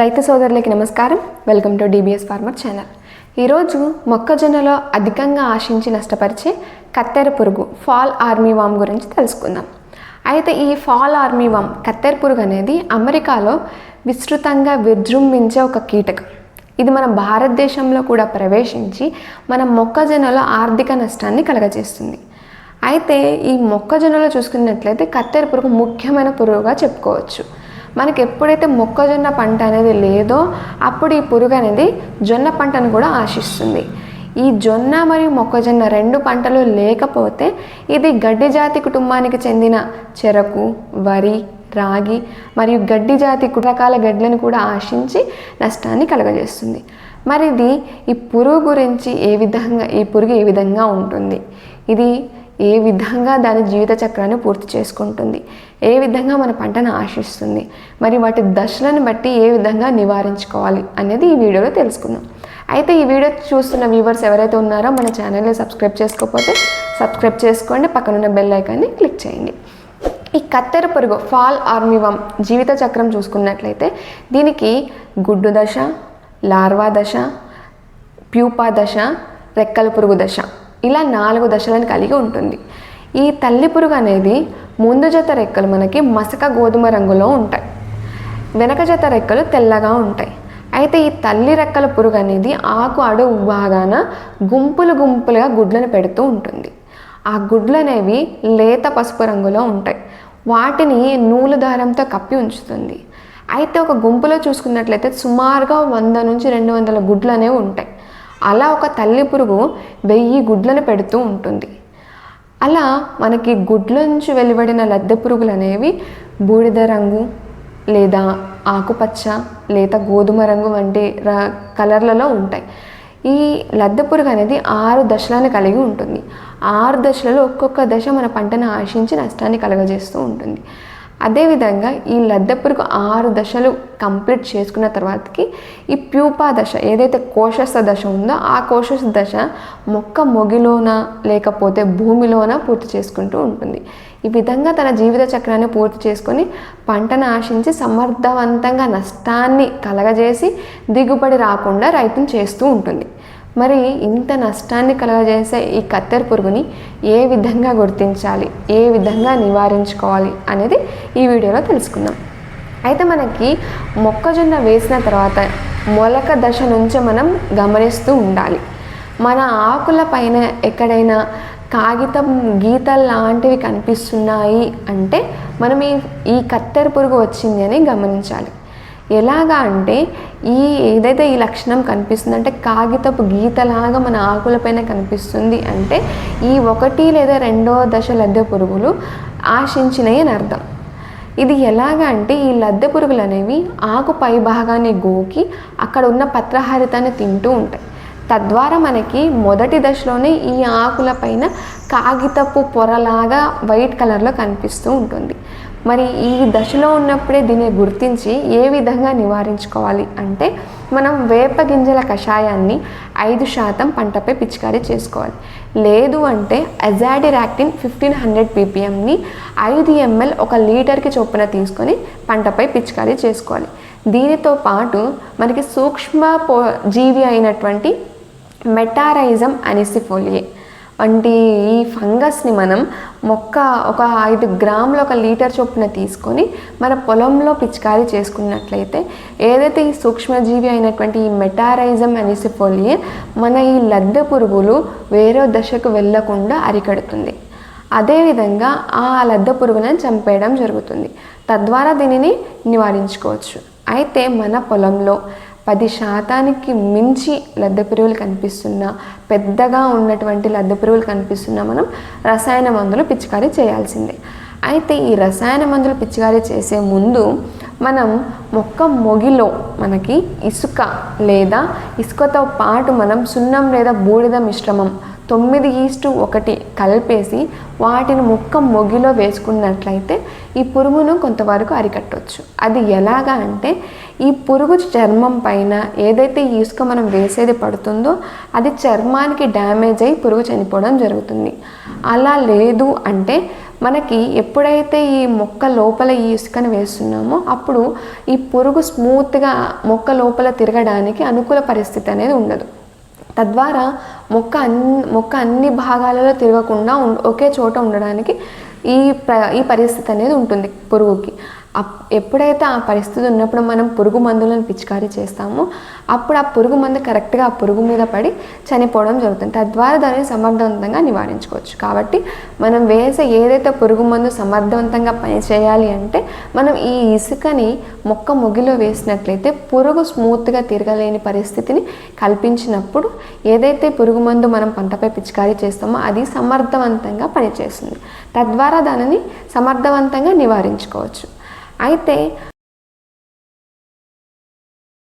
రైతు సోదరులకి నమస్కారం. Welcome to DBS farmer channel ఈరోజు మొక్కజొన్నలో అధికంగా ఆశించి నష్టపరిచే కత్తెర పురుగు ఫాల్ ఆర్మీ వామ్ గురించి తెలుసుకుందాం. అయితే ఈ ఫాల్ ఆర్మీ వామ్ కత్తెర పురుగు అనేది అమెరికాలో విస్తృతంగా విజృంభించే ఒక కీటకం. ఇది మన భారతదేశంలో కూడా ప్రవేశించి మన మొక్కజొన్నలో ఆర్థిక నష్టాన్ని కలగజేస్తుంది. అయితే ఈ మొక్కజొన్నలో చూసుకున్నట్లయితే కత్తెర పురుగు ముఖ్యమైన పురుగుగా చెప్పుకోవచ్చు. మనకి ఎప్పుడైతే మొక్కజొన్న పంట అనేది లేదో అప్పుడు ఈ పురుగు అనేది జొన్న పంటను కూడా ఆశిస్తుంది. ఈ జొన్న మరియు మొక్కజొన్న రెండు పంటలు లేకపోతే ఇది గడ్డి జాతి కుటుంబానికి చెందిన చెరకు వరి రాగి మరియు గడ్డి జాతి రకాల గడ్లను కూడా ఆశించి నష్టాన్ని కలగజేస్తుంది. మరి ఇది ఈ పురుగు గురించి ఏ విధంగా ఈ పురుగు ఏ విధంగా ఉంటుంది? ఇది ఏ విధంగా దాని జీవిత చక్రాన్ని పూర్తి చేసుకుంటుంది ఏ విధంగా మన పంటను ఆశిస్తుంది మరి వాటి దశలను బట్టి ఏ విధంగా నివారించుకోవాలి అనేది ఈ వీడియోలో తెలుసుకుందాం. అయితే ఈ వీడియో చూస్తున్న వ్యూవర్స్ ఎవరైతే ఉన్నారో మన ఛానల్ని సబ్స్క్రైబ్ చేసుకోకపోతే సబ్స్క్రైబ్ చేసుకోండి పక్కనున్న బెల్ ఐకాన్ని క్లిక్ చేయండి. ఈ కత్తెర పురుగు ఫాల్ ఆర్మివం జీవిత చక్రం చూసుకున్నట్లయితే దీనికి గుడ్డు దశ లార్వా దశ ప్యూపా దశ రెక్కల పురుగు దశ ఇలా నాలుగు దశలను కలిగి ఉంటుంది. ఈ తల్లి పురుగు అనేది ముందు జత రెక్కలు మనకి మసక గోధుమ రంగులో ఉంటాయి. వెనక జత రెక్కలు తెల్లగా ఉంటాయి. అయితే ఈ తల్లి రెక్కల పురుగు అనేది ఆకు అడుగు భాగాన గుంపులు గుంపులుగా గుడ్లను పెడుతూ ఉంటుంది. ఆ గుడ్లు అనేవి లేత పసుపు రంగులో ఉంటాయి. వాటిని నూలు దారంతో కప్పి ఉంచుతుంది. అయితే ఒక గుంపులో చూసుకున్నట్లయితే సుమారుగా వంద నుంచి రెండు వందల గుడ్లు అనేవి ఉంటాయి. అలా ఒక తల్లి పురుగు వెయ్యి గుడ్లను పెడుతూ ఉంటుంది. అలా మనకి గుడ్ల నుంచి వెలువడిన లద్దె పురుగులు అనేవి బూడిద రంగు లేదా ఆకుపచ్చ లేత గోధుమ రంగు వంటి ర కలర్లలో ఉంటాయి. ఈ లద్దె పురుగు అనేది ఆరు దశలను కలిగి ఉంటుంది. ఆరు దశలలో ఒక్కొక్క దశ మన పంటను ఆశించి నష్టాన్ని కలగజేస్తూ ఉంటుంది. అదేవిధంగా ఈ లద్దె పురుగు ఆరు దశలు కంప్లీట్ చేసుకున్న తర్వాతకి ఈ ప్యూపా దశ ఏదైతే కోశస్థ దశ ఉందో ఆ కోశస్థ దశ మొక్క మొగిలోన లేకపోతే భూమిలోన పూర్తి చేసుకుంటూ ఉంటుంది. ఈ విధంగా తన జీవిత చక్రాన్ని పూర్తి చేసుకొని పంటను ఆశించి సమర్థవంతంగా నష్టాన్ని కలగజేసి దిగుబడి రాకుండా రైతును చేస్తూ ఉంటుంది. మరి ఇంత నష్టాన్ని కలగజేసే ఈ కత్తెర పురుగుని ఏ విధంగా గుర్తించాలి? ఏ విధంగా నివారించుకోవాలి? అనేది ఈ వీడియోలో తెలుసుకుందాం. అయితే మనకి మొక్కజొన్న వేసిన తర్వాత మొలక దశ నుంచి మనం గమనిస్తూ ఉండాలి. మన ఆకుల పైన ఎక్కడైనా కాగితం గీతలు లాంటివి కనిపిస్తున్నాయి అంటే మనం ఈ ఈ కత్తెర పురుగు వచ్చింది అని గమనించాలి. ఎలాగా అంటే ఈ ఏదైతే ఈ లక్షణం కనిపిస్తుంది అంటే కాగితపు గీతలాగా మన ఆకులపైన కనిపిస్తుంది అంటే ఈ ఒకటి లేదా రెండవ దశ లద్దె పురుగులు ఆశించినవి అని అర్థం. ఇది ఎలాగా అంటే ఈ లద్దె పురుగులు అనేవి ఆకు పై భాగాన్ని గోకి అక్కడ ఉన్న పత్రహారితాన్ని తింటూ ఉంటాయి. తద్వారా మనకి మొదటి దశలోనే ఈ ఆకుల పైన కాగితపు పొరలాగా వైట్ కలర్లో కనిపిస్తూ ఉంటుంది. మరి ఈ దశలో ఉన్నప్పుడే దీన్ని గుర్తించి ఏ విధంగా నివారించుకోవాలి అంటే మనం వేప గింజల కషాయాన్ని ఐదు శాతం పంటపై పిచికారీ చేసుకోవాలి. లేదు అంటే అజాడిరాక్టిన్ ఫిఫ్టీన్ హండ్రెడ్ పీపీఎంని ఐదు ఎంఎల్ ఒక లీటర్కి చొప్పున తీసుకొని పంటపై పిచికారీ చేసుకోవాలి. దీనితో పాటు మనకి సూక్ష్మ పో జీవి అయినటువంటి మెటారైజం అనిసిఫోలియే వంటి ఈ ఫంగస్ని మనం మొక్క ఒక ఐదు గ్రాముల ఒక లీటర్ చొప్పున తీసుకొని మన పొలంలో పిచికారీ చేసుకున్నట్లయితే ఏదైతే ఈ సూక్ష్మజీవి అయినటువంటి ఈ మెటారైజం అనిసిఫోలియే మన ఈ లద్దె పురుగులు వేరే దశకు వెళ్ళకుండా అరికడుతుంది. అదేవిధంగా ఆ లద్దె పురుగులను చంపేయడం జరుగుతుంది. తద్వారా దీనిని నివారించుకోవచ్చు. అయితే మన పొలంలో పది శాతానికి మించి లద్దె పురుగులు కనిపిస్తున్నా పెద్దగా ఉన్నటువంటి లద్దె పురుగులు కనిపిస్తున్నా మనం రసాయన మందులు పిచికారీ చేయాల్సిందే. అయితే ఈ రసాయన మందులు పిచికారీ చేసే ముందు మనం మొక్క మొగిలో మనకి ఇసుక లేదా ఇసుకతో పాటు మనం సున్నం లేదా బూడిద మిశ్రమం తొమ్మిది ఈస్టు ఒకటి కలిపేసి వాటిని ముక్క మొగిలో వేసుకున్నట్లయితే ఈ పురుగును కొంతవరకు అరికట్టవచ్చు అది ఎలాగా అంటే ఈ పురుగు చర్మం పైన ఏదైతే ఈ ఇసుక మనం వేసేది పడుతుందో అది చర్మానికి డ్యామేజ్ అయి పురుగు చనిపోవడం జరుగుతుంది. అలా లేదు అంటే మనకి ఎప్పుడైతే ఈ మొక్క లోపల ఈ ఇసుకను వేస్తున్నామో అప్పుడు ఈ పురుగు స్మూత్గా మొక్క లోపల తిరగడానికి అనుకూల పరిస్థితి అనేది ఉండదు. తద్వారా మొక్క అన్ని మొక్క అన్ని భాగాలలో తిరగకుండా ఒకే చోట ఉండడానికి ఈ ప్ర ఈ పరిస్థితి అనేది ఉంటుంది పురుగుకి. ఎప్పుడైతే ఆ పరిస్థితి ఉన్నప్పుడు మనం పురుగు మందులను పిచికారీ చేస్తామో అప్పుడు ఆ పురుగు మందు కరెక్ట్గా ఆ పురుగు మీద పడి చనిపోవడం జరుగుతుంది. తద్వారా దానిని సమర్థవంతంగా నివారించుకోవచ్చు. కాబట్టి మనం వేసే ఏదైతే పురుగు మందు సమర్థవంతంగా పనిచేయాలి అంటే మనం ఈ ఇసుకని మొక్క మొగిలో వేసినట్లయితే పురుగు స్మూత్గా తిరగలేని పరిస్థితిని కల్పించినప్పుడు ఏదైతే పురుగు మందు మనం పంటపై పిచికారీ చేస్తామో అది సమర్థవంతంగా పనిచేస్తుంది. తద్వారా దానిని సమర్థవంతంగా నివారించుకోవచ్చు. అయితే